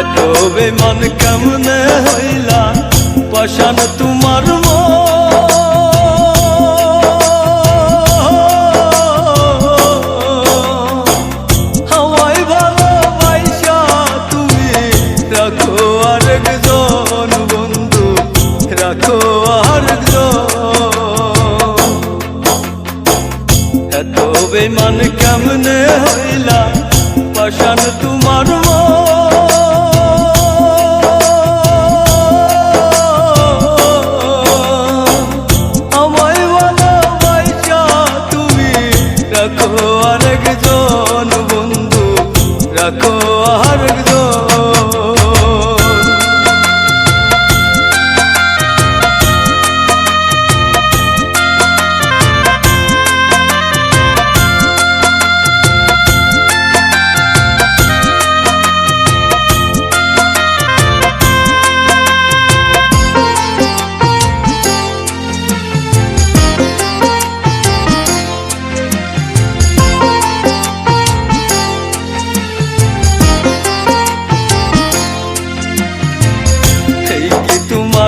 এত বেমান কেমনে হইলা পাশান তোমার মন। ভালোবাসা তুমি বন্ধু রাখো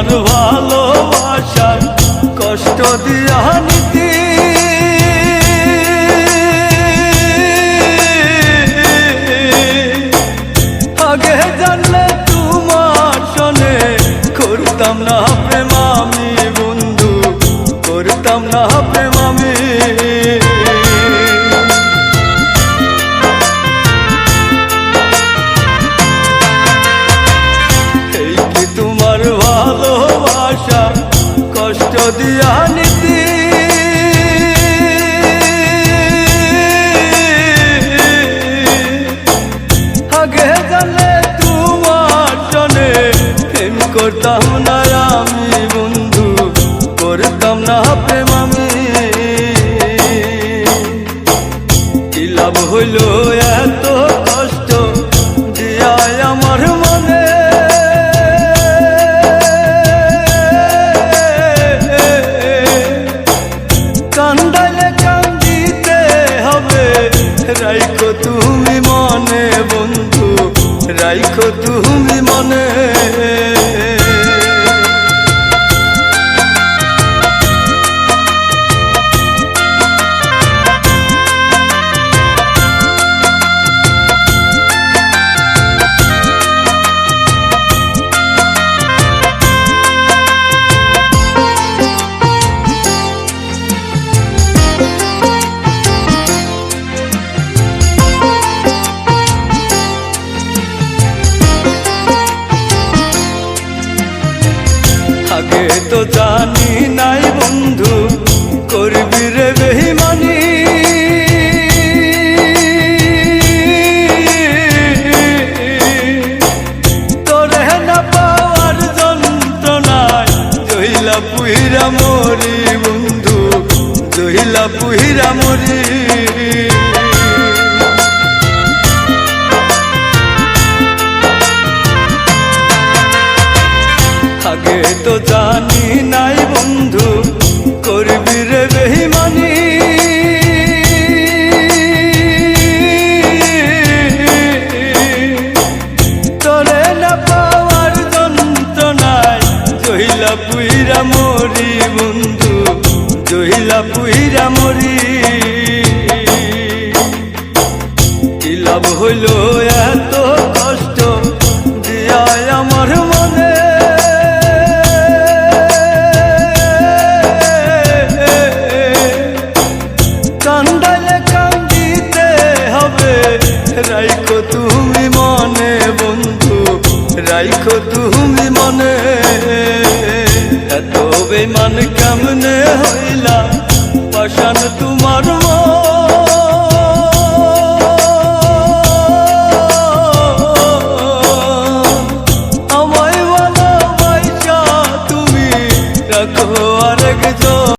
তোমার ভালোবাসার কষ্ট দিয়া নীতি। আগে জানলে তোমার সনে করতাম না প্রেম বন্ধু, করতাম না প্রেম দিয়া নীতি। আগে জানলে তোমার জনে প্রেম করতাম না আমি, বন্ধু, করতাম না প্রেম আমি। কি লাভ হইল এত রাইখো তুমি মনে আগে তো জানি নাই বন্ধু, করবি রে বেহিমানি তোরে না পাওয়ার যন্ত্রণায় জহিলা পুহিরা মরি বন্ধু, জহিলা পুহিরা মরি। আগে তো জানি নাই বন্ধু, করবি রে বেহিমানি তোরে না পাওয়ার যন্ত্রণায়, জহিলা পুইরা মরি বন্ধু, জহিলা পুইরা মরি। কি লাভ হইল? বেমান কেমনে হইলা পাশান তোমার